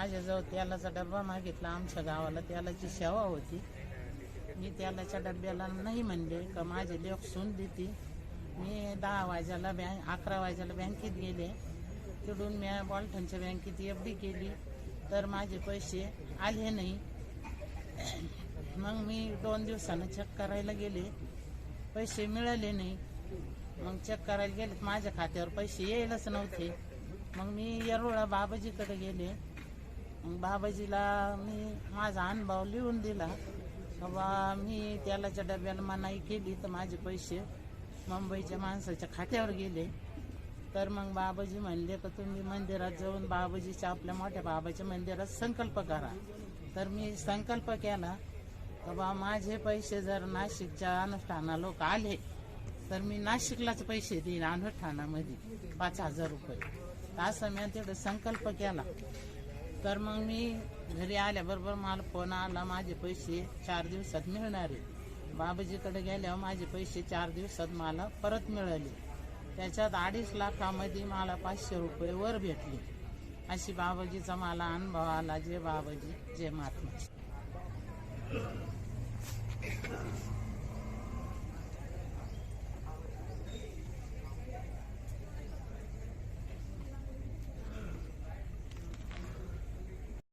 माझ्याजवळ तेलाचा डब्बा मागितला आमच्या गावाला. तेलाची सेवा होती. मी तेलाच्या डब्याला नाही म्हणले का माझे लेख सून देते. मी दहा वाजायला बँक अकरा वाजायला बँकेत गेले. तिकडून मी बॉल्टनच्या बँकेत एफ डी केली. तर माझे पैसे आले नाही. मग मी दोन दिवसानं चेक करायला गेले. पैसे मिळाले नाही. मग चेक करायला गेले. तर माझ्या खात्यावर पैसे यायलाच नव्हते. मग मी येरोळा बाबाजीकडे गेले. मग बाबाजीला मी माझा अनुभव लिहून दिला. बाबा मी तेलाच्या डब्याला मनाई केली तर माझे पैसे मुंबईच्या माणसाच्या खात्यावर गेले. तर मग बाबाजी म्हणले का तुम्ही मंदिरात जाऊन बाबाजीच्या आपल्या मोठ्या बाबाच्या मंदिरात संकल्प करा. तर मी संकल्प केला का बा माझे पैसे जर नाशिकच्या अनुष्ठाना लोक आले तर मी नाशिकलाच पैसे देईन अनुष्ठानामध्ये पाच हजार रुपये. असं मी तेवढं संकल्प केला. तर मग मी घरी आल्याबरोबर मला फोन आला माझे पैसे चार दिवसात मिळणार आहे बाबाजीकडे गेल्यावर माझे पैसे चार दिवसात मला परत मिळाले. त्याच्यात अडीच लाखामध्ये मला पाचशे रुपये वर भेटले. अशी बाबाजीचा मला अनुभव आला. जे बाबाजी जे महात्मा